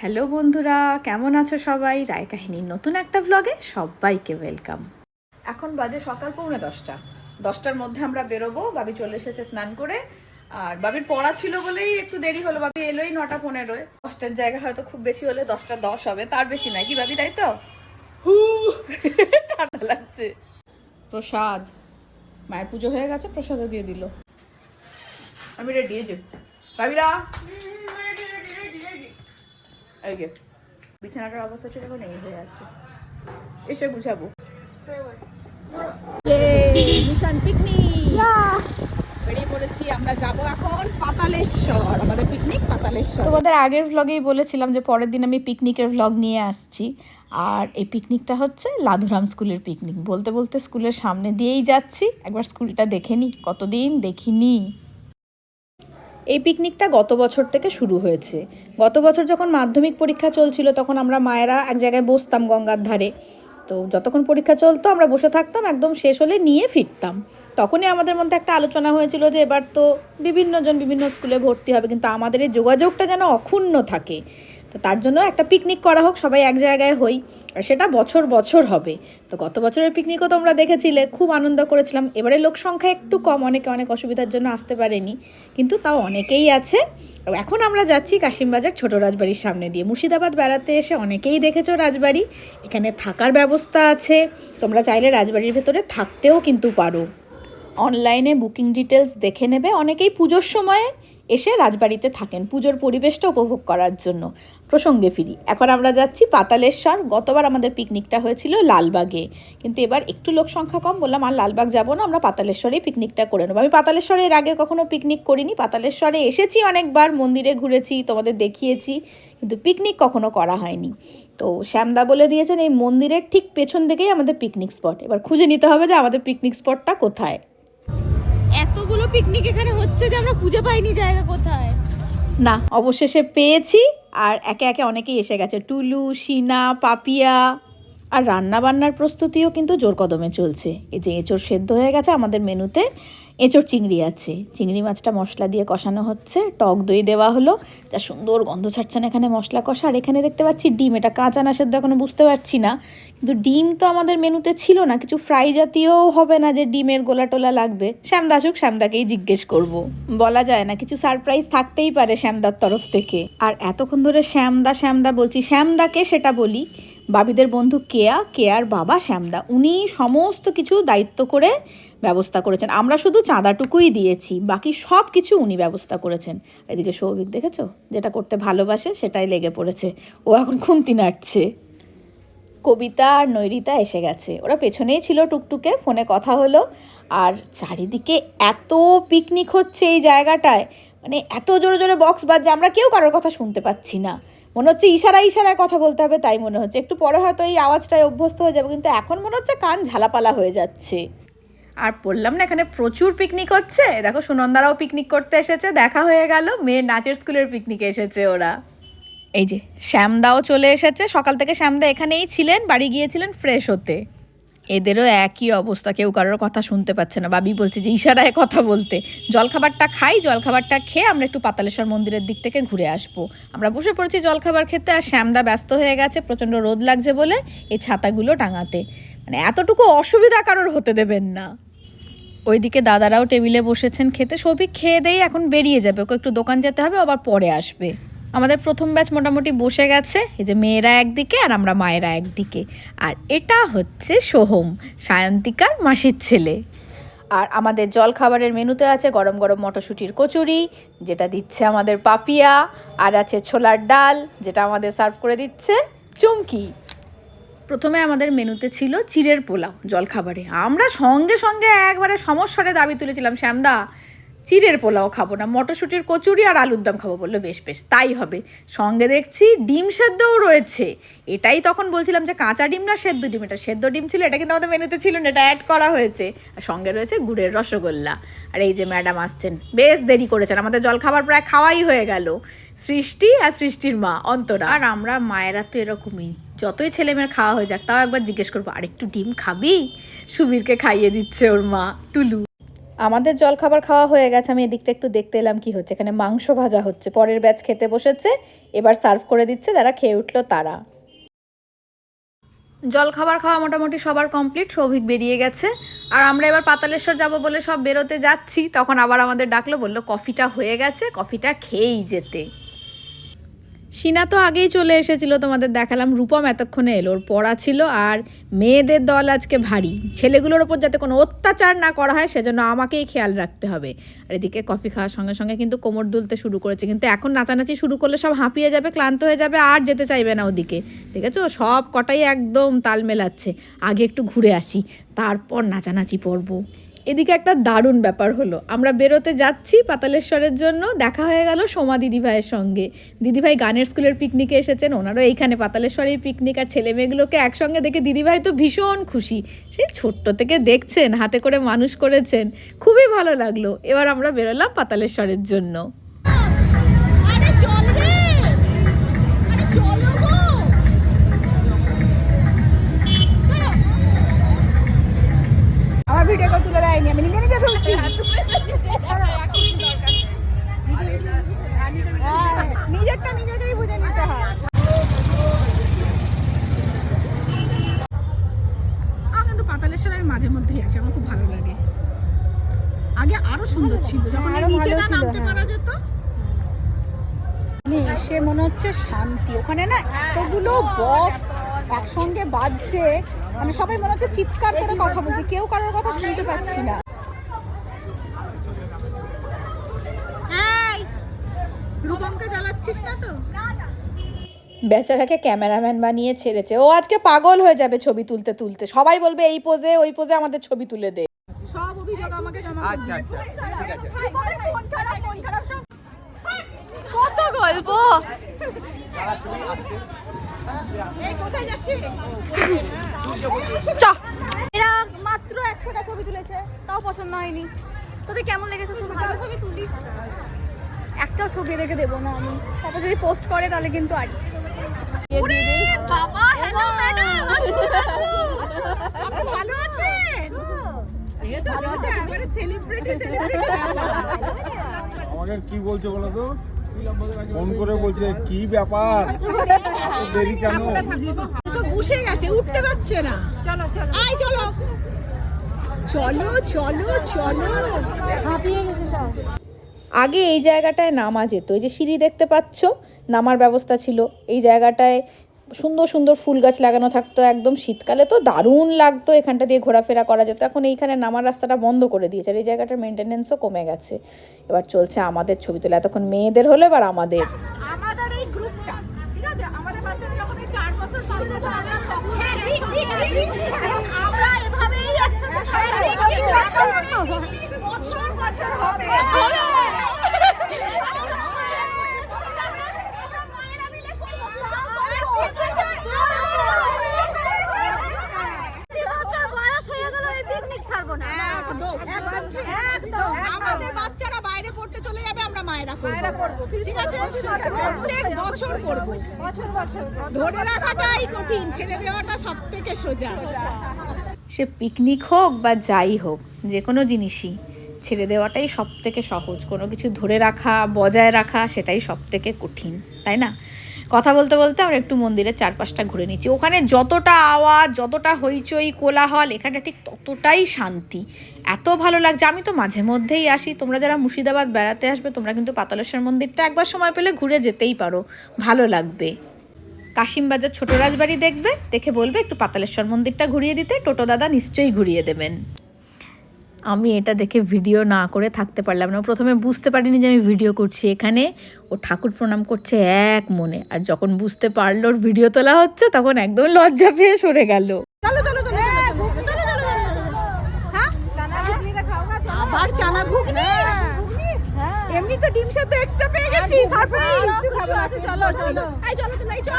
Hello বন্ধুরা, কেমন আছো সবাই? রায় কাহিনীর নতুন একটা ব্লগে সবাইকে ওয়েলকাম এখন বাজে সকাল পৌনে দশটা। দশটার মধ্যে আমরা বেরোবো, বাবি চলে এসেছে স্নান করে। আর বাবির পড়া ছিল বলেই একটু দেরি হলো, বাবি এলোই নটা পনেরোয়। দশটার জায়গা হয়তো খুব বেশি হলে দশটা দশ হবে, তার বেশি নাই কি বাবি, তাই তো? হু, ঠান্ডা লাগছে। প্রসাদ। মায়ের পুজো হয়ে গেছে, প্রসাদও দিয়ে দিল। আমি রেডি বাবিরা? এই যে বিছানাটার অবস্থা ছিল এখন এই হয়ে আছে। এসে গুছাবো। মিশন পিকনিক বেরিয়ে পড়েছি আমরা যাব এখন পাতালেশ্বর আমাদের পিকনিক পাতালেশ্বর। তোমাদের আগের ভ্লগেই বলেছিলাম যে পরের দিন আমি পিকনিকের ভ্লগ নিয়ে আসছি। আর এই পিকনিকটা হচ্ছে লাধুরাম স্কুলের পিকনিক বলতে বলতে স্কুলের সামনে দিয়েই যাচ্ছি। একবার স্কুলটা দেখে নি কতদিন দেখিনি। এই পিকনিকটা গত বছর থেকে শুরু হয়েছে। গত বছর যখন মাধ্যমিক পরীক্ষা চলছিল, তখন আমরা মায়েরা এক জায়গায় বসতাম গঙ্গার ধারে। তো যতক্ষণ পরীক্ষা চলতো, আমরা বসে থাকতাম, একদম শেষ হলে নিয়ে ফিরতাম। তখনই আমাদের মধ্যে একটা আলোচনা হয়েছিল যে, এবার তো বিভিন্নজন বিভিন্ন স্কুলে ভর্তি হবে, কিন্তু আমাদের এই যোগাযোগটা যেন অক্ষুণ্ণ থাকে। তো তার জন্য একটা পিকনিক করা হোক, সবাই এক জায়গায় হই। আর সেটা বছর বছর হবে। তো গত বছরের পিকনিকও তোমরা দেখেছিলে, খুব আনন্দ করেছিলাম। এবারে লোক সংখ্যা একটু কম, অনেকে অনেক অসুবিধার জন্য আসতে পারেনি, কিন্তু তাও অনেকেই আছে। এখন আমরা যাচ্ছি কাশিমবাজার ছোট রাজবাড়ির সামনে দিয়ে। মুর্শিদাবাদ বেড়াতে এসে অনেকেই দেখেছ রাজবাড়ি। এখানে থাকার ব্যবস্থা আছে। তোমরা চাইলে রাজবাড়ির ভেতরে থাকতেও কিন্তু পারো। অনলাইনে বুকিং ডিটেলস দেখে নেবে। অনেকেই পুজোর সময়ে এসে রাজবাড়িতে থাকেন পুজোর পরিবেশটা উপভোগ করার জন্য। প্রসঙ্গে ফিরি। এখন আমরা যাচ্ছি পাতালেশ্বর। গতবার আমাদের পিকনিকটা হয়েছিল লালবাগে। কিন্তু এবার একটু লোক সংখ্যা কম, বললাম আর লালবাগ যাব না, আমরা পাতালেশ্বরেই পিকনিকটা করে নেব। আমি পাতালেশ্বরে এর আগে কখনো পিকনিক করিনি। পাতালেশ্বরে এসেছি অনেকবার, মন্দিরে ঘুরেছি, তোমাদের দেখিয়েছি, কিন্তু পিকনিক কখনো করা হয়নি। তো শ্যামদা বলে দিয়েছেন, এই মন্দিরের ঠিক পেছন দিকেই আমাদের পিকনিক স্পট এবার খুঁজে নিতে হবে যে আমাদের পিকনিক স্পটটা কোথায়। পিকনিক এখানে হচ্ছে যে আমরা খুঁজে পাইনি জায়গা কোথায়। না, অবশেষে পেয়েছি আর একে একে অনেকেই এসে গেছে। টুলু সিনা পাপিয়া আর রান্না বান্নার প্রস্তুতিও কিন্তু জোর কদমে চলছে। এই যে এঁচোর সেদ্ধ হয়ে গেছে আমাদের মেনুতে। এঁচোড় চিংড়ি আছে। চিংড়ি মাছটা মশলা দিয়ে কষানো হচ্ছে। টক দই দেওয়া হলো। যা সুন্দর গন্ধ ছাড়ছে না এখানে মশলা কষা। আর এখানে দেখতে পাচ্ছি ডিম। এটা কাঁচা না সেদ্ধ এখনও বুঝতে পারছি না। কিন্তু ডিম তো আমাদের মেনুতে ছিল না। কিছু ফ্রাই জাতীয়ও হবে না যে ডিমের গোলা টোলা লাগবে। শ্যামদা আসুক, শ্যামদাকেই জিজ্ঞেস করব। বলা যায় না, কিছু সারপ্রাইজ থাকতেই পারে শ্যামদার তরফ থেকে। আর এতক্ষণ ধরে শ্যামদা শ্যামদা বলছি, শ্যামদাকে সেটা বলি। বাবিদের বন্ধু কেয়া, কেয়ার বাবা শ্যামদা। উনি সমস্ত কিছু দায়িত্ব করে ব্যবস্থা করেছেন। আমরা শুধু চাঁদাটুকুই দিয়েছি, বাকি সব কিছু উনি ব্যবস্থা করেছেন। এদিকে সৌভিক দেখেছ? যেটা করতে ভালোবাসে সেটাই লেগে পড়েছে। ও এখন খুন্তি নাড়ছে। কবিতা আর নৈরিতা এসে গেছে। ওরা পেছনেই ছিল টুকটুকে, ফোনে কথা হলো। আর চারিদিকে এত পিকনিক হচ্ছে এই জায়গাটায়। মানে এত জোরে জোরে বক্স বাজছে, আমরা কেউ কারোর কথা শুনতে পাচ্ছি না। মনে হচ্ছে ইশারা ইশারায় কথা বলতে হবে, তাই মনে হচ্ছে। একটু পরে হয়তো এই আওয়াজটায় অভ্যস্ত হয়ে যাবে, কিন্তু এখন মনে হচ্ছে কান ঝালাপালা হয়ে যাচ্ছে। আর বললাম না, এখানে প্রচুর পিকনিক হচ্ছে। দেখো সুনন্দারাও পিকনিক করতে এসেছে, দেখা হয়ে গেল, মেয়ের নাচের স্কুলের পিকনিকে এসেছে ওরা। এই যে, শ্যামদাও চলে এসেছে, সকাল থেকে শ্যামদা এখানেই ছিলেন, বাড়ি গিয়েছিলেন ফ্রেশ হতে। এদেরও একই অবস্থা, কেউ কারোর কথা শুনতে পাচ্ছে না। বাবি বলছে যে, ইশারায় কথা বলতে। জলখাবারটা খাই, জলখাবারটা খেয়ে আমরা একটু পাতালেশ্বর মন্দিরের দিক থেকে ঘুরে আসব। আমরা বসে পড়েছি জলখাবার খেতে, আর শ্যামদা ব্যস্ত হয়ে গেছে, প্রচণ্ড রোদ লাগছে বলে, এই ছাতাগুলো টাঙাতে। মানে এতটুকু অসুবিধা কারোর হতে দেবেন না। ওইদিকে দাদারাও টেবিলে বসেছেন খেতে। সবই খেয়ে দেই এখন বেরিয়ে যাবে। ওকে একটু দোকান যেতে হবে আবার পরে আসবে। আমাদের প্রথম ব্যাচ মোটামুটি বসে গেছে। এই যে মেয়েরা একদিকে আর আমরা মায়েরা একদিকে। আর এটা হচ্ছে সোহম, সায়ন্তিকার মাসির ছেলে। আর আমাদের জল খাবারের মেনুতে আছে গরম গরম মটরশুঁটির কচুরি, যেটা দিচ্ছে আমাদের পাপিয়া, আর আছে ছোলার ডাল, যেটা আমাদের সার্ভ করে দিচ্ছে চুমকি। প্রথমে আমাদের মেনুতে ছিল চিড়ের পোলাও জলখাবারে। আমরা সঙ্গে সঙ্গে একবারে সমস্যারে দাবি তুলেছিলাম, শ্যামদা, চিড়ের পোলাও খাব না, মটরশুঁটির কচুরি আর আলুর দম খাব। বলল, বেশ বেশ, তাই হবে। সঙ্গে দেখছি ডিম সেদ্ধও রয়েছে। এটাই তখন বলছিলাম যে কাঁচা ডিম না সেদ্ধ ডিম, এটা সেদ্ধ ডিম ছিল, এটা কিন্তু আমাদের মেনুতে ছিল না, এটা অ্যাড করা হয়েছে। আর সঙ্গে রয়েছে গুড়ের রসগোল্লা। আর এই যে ম্যাডাম আসছেন, বেশ দেরি করেছেন, আমাদের জলখাবার প্রায় খাওয়াই হয়ে গেল। সৃষ্টি আর সৃষ্টির মা, অন্তরা। আর আমরা, মায়েরা তো এরকমই। যতই ছেলেমেয়ের খাওয়া হয়ে যাক তাও একবার জিজ্ঞেস করব আর একটু ডিম খাবি? সুবীরকে খাইয়ে দিচ্ছে ওর মা টুলু। আমাদের জলখাবার খাওয়া হয়ে গেছে আমি এদিকটা একটু দেখতে এলাম কি হচ্ছে। এখানে মাংস ভাজা হচ্ছে পরের ব্যাচ খেতে বসেছে এবার সার্ভ করে দিচ্ছে যারা খেয়ে উঠল তারা। জলখাবার খাওয়া মোটামুটি সবার কমপ্লিট সৌভিক বেরিয়ে গেছে। আর আমরা এবার পাতালেশ্বর যাব বলে সব বেরোতে যাচ্ছি তখন আবার আমাদের ডাকলো বলল কফিটা হয়ে গেছে কফিটা খেয়েই যেতে। সিনা তো আগেই চলে এসেছিল তোমাদের দেখালাম। রূপম এতক্ষণে এলো। ওর পড়া ছিল আর মেয়েদের দল আজকে ভারী। ছেলেগুলোর ওপর যাতে কোনো অত্যাচার না করা হয়, সেজন্য আমাকেই খেয়াল রাখতে হবে। আর এদিকে কফি খাওয়ার সঙ্গে সঙ্গে কিন্তু কোমর দুলতে শুরু করেছে। কিন্তু এখন নাচানাচি শুরু করলে সব হাঁপিয়ে যাবে, ক্লান্ত হয়ে যাবে, আর যেতে চাইবে না ওদিকে। ঠিক আছে ও সব কটাই একদম তাল মেলাচ্ছে। আগে একটু ঘুরে আসি, তারপর নাচানাচি পড়ব। এদিকে একটা দারুণ ব্যাপার হলো। আমরা বেরোতে যাচ্ছি পাতালেশ্বরের জন্য, দেখা হয়ে গেল সোমা দিদিভাইয়ের সঙ্গে। দিদিভাই গানের স্কুলের পিকনিকে এসেছেন, ওনারও এইখানে পাতালেশ্বরের পিকনিক আর ছেলে মেয়েগুলোকে একসঙ্গে দেখে দিদিভাই তো ভীষণ খুশি। সে ছোট্ট থেকে দেখছেন, হাতে করে মানুষ করেছেন, খুবই ভালো লাগল। এবার আমরা বেরোলাম পাতালেশ্বরের জন্য। এসে মনে হচ্ছে শান্তি। ওখানে না এতগুলো বক্স একসঙ্গে বাজছে। মানে সবাই মনে হচ্ছে চিৎকার করে কথা বলছে। কেউ কারোর কথা শুনতে পাচ্ছি না। এই রূপমকে জ্বালাচ্ছিস না তো? বেচারাকে ক্যামেরাম্যান বানিয়ে ছেড়েছে। ও আজকে পাগল হয়ে যাবে ছবি তুলতে তুলতে। সবাই বলবে এই পোজে ওই পোজে আমাদের ছবি তুলে দে। সব অভিযোগ আমাকে জমা আচ্ছা আচ্ছা ঠিক আছে। কত গল্প? চ। এরা মাত্র একশোটা ছবি তুলেছে তাও পছন্দ হয়নি। তোদের কেমন লেগেছে ছবি ছবি তুলিস একটাও ছবি এদেরকে দেবো না আমি। তারপর যদি পোস্ট করে তাহলে কিন্তু আর বাবা হ্যালো ম্যাডাম আপনি ভালো আছেন? ভালো আছে। একবারে সেলিব্রিটি সেলিব্রিটি আমাকে কি বলছো বলো তো? ফোন করে বলছে কি ব্যাপার? দেরি কেন? সব বসে গেছে উঠতে পারছে না। চলো চলো। আয় চলো। চলো চলো চলো। হাঁপিয়ে গেছে সব। আগে এই জায়গাটায় নামা যেত এই যে সিঁড়ি দেখতে পাচ্ছ নামার ব্যবস্থা ছিল। এই জায়গাটায় সুন্দর সুন্দর ফুল গাছ লাগানো থাকতো একদম শীতকালে তো দারুণ লাগতো এখানটা দিয়ে ঘোরাফেরা করা যেত এখন এইখানে নামার রাস্তাটা বন্ধ করে দিয়েছে আর এই জায়গাটার মেনটেনেন্সও কমে গেছে এবার চলছে আমাদের ছবি তোলা এতক্ষণ মেয়েদের হলো এবার আমাদের আমাদের এই গ্রুপটা ঠিক আছে আমাদের বাচ্চারা যখন এই চার বছর আমরা তখন এবং আমরা এভাবেই একসাথে বছর বছর হবে বছর বয়স হয়ে গেল এই পিকনিক ছাড়বো না একদম একদম একদম আমাদের বাচ্চারা বাইরে পড়তে চলে যাবে আমরা মায়েরা করব মায়েরা করব ঠিক আছে প্রত্যেক বছর করব বছর বছর ধরে রাখাটাই কঠিন ছেড়ে দেওয়াটা সব থেকে সোজা। সে পিকনিক হোক বা যাই হোক যে কোনো জিনিসই ছেড়ে দেওয়াটাই সব থেকে সহজ। কোনো কিছু ধরে রাখা বজায় রাখা সেটাই সব থেকে কঠিন তাই না? কথা বলতে বলতে আমরা একটু মন্দিরের চারপাশটা ঘুরে নিচ্ছি। ওখানে যতটা আওয়াজ যতটা হইচই কোলাহল এখানে ঠিক ততটাই শান্তি। এত ভালো লাগছে। আমি তো মাঝে মধ্যেই আসি। তোমরা যারা মুর্শিদাবাদ বেড়াতে আসবে তোমরা কিন্তু পাতালেশ্বর মন্দিরটা একবার সময় পেলে ঘুরে যেতেই পারো। ভালো লাগবে। কাশিমবাজার ছোট রাজবাড়ি দেখবে দেখে বলবে একটু পাতালেশ্বর মন্দিরটা ঘুরিয়ে দিতে টোটো দাদা নিশ্চয়ই ঘুরিয়ে দেবেন আমি এটা দেখে ভিডিও না করে থাকতে পারলাম না প্রথমে বুঝতে পারিনি যে আমি ভিডিও করছি এখানে ও ঠাকুর প্রণাম করছে এক মনে আর যখন বুঝতে পারল ওর ভিডিও তোলা হচ্ছে তখন একদম লজ্জা পেয়ে সরে গেল চলো চলো চলো হ্যাঁ আবার চানা ঘুগনি এমনি তো ডিম সেদ্ধ এক্সট্রা পেয়ে গেছি সারপ্রাইজ চলো চলো এই চলো তুমি এই চলো।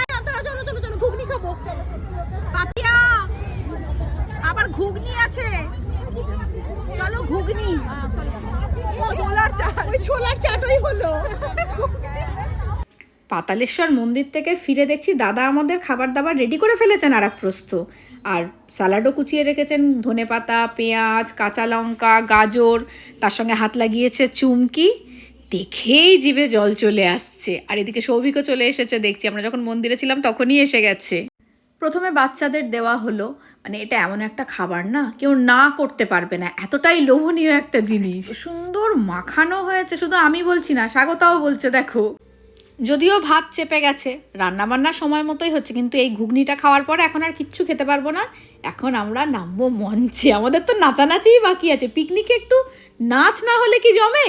এই অন্তরা চলো চলো চলো ঘুগনি খাব। পাপিয়া আবার ঘুগনি আছে। চলো ঘুগনি। ও ছোলার চাট। ওই ছোলার চাটই হলো। পাতালেশ্বর মন্দির থেকে ফিরে দেখছি দাদা আমাদের খাবার দাবার রেডি করে ফেলেছেন আর এক প্রস্ত আর স্যালাডও কুচিয়ে রেখেছেন ধনেপাতা পেঁয়াজ কাঁচা লঙ্কা গাজর তার সঙ্গে হাত লাগিয়েছে চুমকি। দেখেই জিভে জল চলে আসছে। আর এদিকে সৌভিকও চলে এসেছে দেখছি, আমরা যখন মন্দিরে ছিলাম তখনই এসে গেছে। প্রথমে বাচ্চাদের দেওয়া হলো মানে এটা এমন একটা খাবার না, কেউ না করতে পারবে না, এতটাই লোভনীয় একটা জিনিস। সুন্দর মাখানো হয়েছে, শুধু আমি বলছি না, স্বাগতাও বলছে, দেখো। যদিও ভাত চেপে গেছে রান্নাবান্না সময় মতোই হচ্ছে, কিন্তু এই ঘুগনিটা খাওয়ার পরে এখন আর কিচ্ছু খেতে পারব না। এখন আমরা নামবো মঞ্চে। আমাদের তো নাচানাচিই বাকি আছে। পিকনিকে একটু নাচ না হলে কি জমে?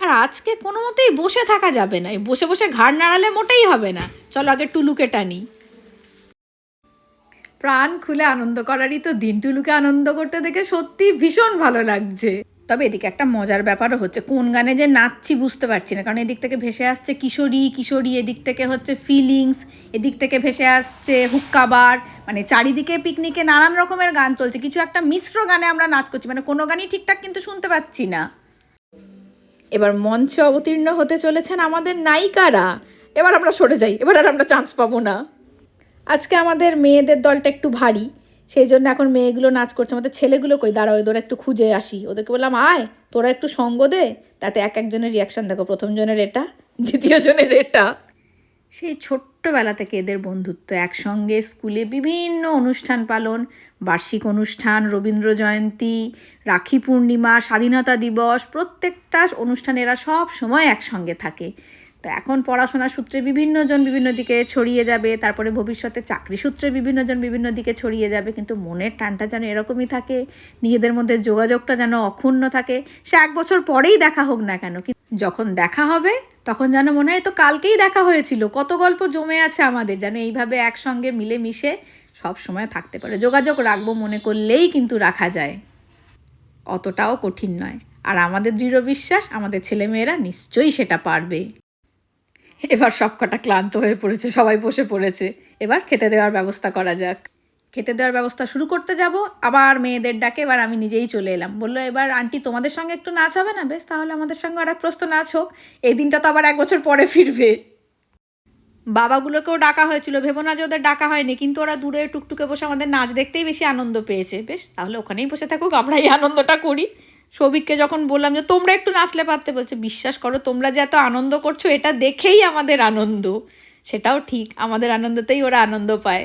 আর আজকে কোনো মতেই বসে থাকা যাবে না। বসে বসে ঘাড় নাড়ালে মোটেই হবে না। চলো আগে টুলুকে টানি। প্রাণ খুলে আনন্দ করারই তো দিন। টুলুকে আনন্দ করতে দেখে সত্যি ভীষণ ভালো লাগছে। তবে এদিকে একটা মজার ব্যাপারও হচ্ছে, কোন গানে যে নাচছি বুঝতে পারছি না। কারণ এদিক থেকে ভেসে আসছে কিশোরী কিশোরী, এদিক থেকে হচ্ছে ফিলিংস এদিক থেকে ভেসে আসছে হুক্কাবার। মানে চারিদিকে পিকনিকে নানান রকমের গান চলছে। কিছু একটা মিশ্র গানে আমরা নাচ করছি। মানে কোনো গানই ঠিকঠাক কিন্তু শুনতে পাচ্ছি না। এবার মঞ্চে অবতীর্ণ হতে চলেছেন আমাদের নায়িকারা। এবার আমরা সরে যাই, এবার আর আমরা চান্স পাবো না। আজকে আমাদের মেয়েদের দলটা একটু ভারী, সেই জন্য এখন মেয়েগুলো নাচ করছে। আমাদের ছেলেগুলো কই? দাঁড়াও ওদের একটু খুঁজে আসি। ওদেরকে বললাম, আয়, তোরা একটু সঙ্গ দে। তাতে এক একজনের রিয়াকশান দেখো, প্রথম জনের এটা, দ্বিতীয় জনের এটা। সেই ছোট্টবেলা থেকে এদের বন্ধুত্ব একসঙ্গে স্কুলে বিভিন্ন অনুষ্ঠান পালন, বার্ষিক অনুষ্ঠান, রবীন্দ্র জয়ন্তী, রাখি পূর্ণিমা, স্বাধীনতা দিবস, প্রত্যেকটা অনুষ্ঠানে এরা সব সময় একসঙ্গে থাকে। তো এখন পড়াশোনা সূত্রে বিভিন্নজন বিভিন্ন দিকে ছড়িয়ে যাবে, তারপরে ভবিষ্যতে চাকরি সূত্রে বিভিন্নজন বিভিন্ন দিকে ছড়িয়ে যাবে, কিন্তু মনের টানটা যেন এরকমই থাকে, নিজেদের মধ্যে যোগাযোগটা যেন অক্ষুণ্ণ থাকে, সে এক বছর পরেই দেখা হোক না কেন যখন দেখা হবে তখন যেন মনে হয় তো কালকেই দেখা হয়েছিল। কত গল্প জমে আছে আমাদের, যেন এইভাবে একসঙ্গে মিলে মিশে সব সময় থাকতে পারে। যোগাযোগ রাখব মনে করলেই কিন্তু রাখা যায়। অতটাও কঠিন নয়। আর আমাদের দৃঢ় বিশ্বাস, আমাদের ছেলেমেয়েরা নিশ্চয়ই সেটা পারবে। এবার সব কটা ক্লান্ত হয়ে পড়েছে, সবাই বসে পড়েছে। এবার খেতে দেওয়ার ব্যবস্থা করা যাক। খেতে দেওয়ার ব্যবস্থা শুরু করতে যাব, আবার মেয়েদের ডাকে এবার আমি নিজেই চলে এলাম। বলল, এবার আন্টি তোমাদের সঙ্গে একটু নাচ হবে না বেশ? তাহলে আমাদের সঙ্গে আর এক প্রস্ত নাচ হোক। এই দিনটা তো আবার এক বছর পরে ফিরবে। বাবাগুলোকেও ডাকা হয়েছিল। ভেবো না যে ওদের ডাকা হয়নি, কিন্তু ওরা দূরে টুকটুকে বসে আমাদের নাচ দেখতেই বেশি আনন্দ পেয়েছে। বেশ, তাহলে ওখানেই বসে থাকুক আমরা এই আনন্দটা করি। সৌভিককে যখন বললাম যে, তোমরা একটু নাচলে পারতে, বলছে, বিশ্বাস করো, তোমরা যে এত আনন্দ করছ, এটা দেখেই আমাদের আনন্দ। সেটাও ঠিক, আমাদের আনন্দতেই ওরা আনন্দ পায়।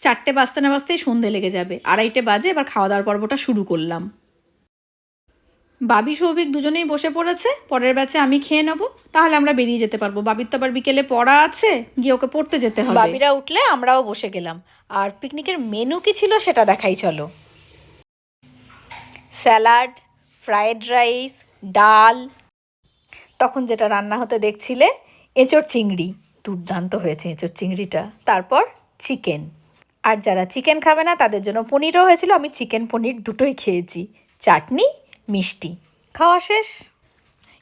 চারটে বাজতে না বাজতেই সন্ধে লেগে যাবে। আড়াইটে বাজে, এবার খাওয়া দাওয়ার পর্বটা শুরু করলাম। বাবি, সৌভিক দুজনেই বসে পড়েছে। পরের ব্যাচে আমি খেয়ে নেব। তাহলে আমরা বেরিয়ে যেতে পারব। বাবির তো আবার বিকেলে পড়া আছে। গিয়ে ওকে পড়তে যেতে হবে। বাবিরা উঠলে আমরাও বসে গেলাম। আর পিকনিকের মেনু কি ছিল সেটা দেখাই, চলো। স্যালাড ফ্রায়েড রাইস ডাল। তখন যেটা রান্না হতে দেখছিলে, এঁচোড় চিংড়ি। দুর্দান্ত হয়েছে এঁচোড় চিংড়িটা। তারপর চিকেন আর যারা চিকেন খাবে না, তাদের জন্য পনিরও হয়েছিল। আমি চিকেন পনির দুটোই খেয়েছি। চাটনি, মিষ্টি। খাওয়া শেষ।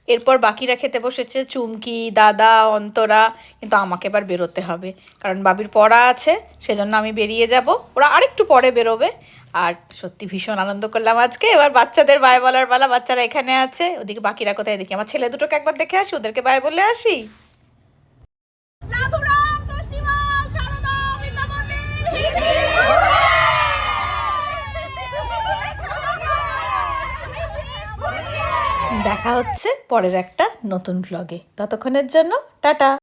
এরপর বাকিরা খেতে বসেছে, চুমকি, দাদা, অন্তরা। কিন্তু আমাকে এবার বেরোতে হবে। কারণ বাবির পড়া আছে, সেজন্য আমি বেরিয়ে যাব। ওরা আরেকটু পরে বেরোবে। আর সত্যি ভীষণ আনন্দ করলাম আজকে। এবার বাচ্চাদের বাই বলার বেলা বাচ্চারা এখানে আছে। ওদিকে বাকিরা কোথায় দেখি? আমার ছেলে দুটোকে একবার দেখে আসি, ওদেরকে বাই বলে আসি। দেখা হচ্ছে পরের একটা নতুন ব্লগে ততক্ষণের জন্য টাটা!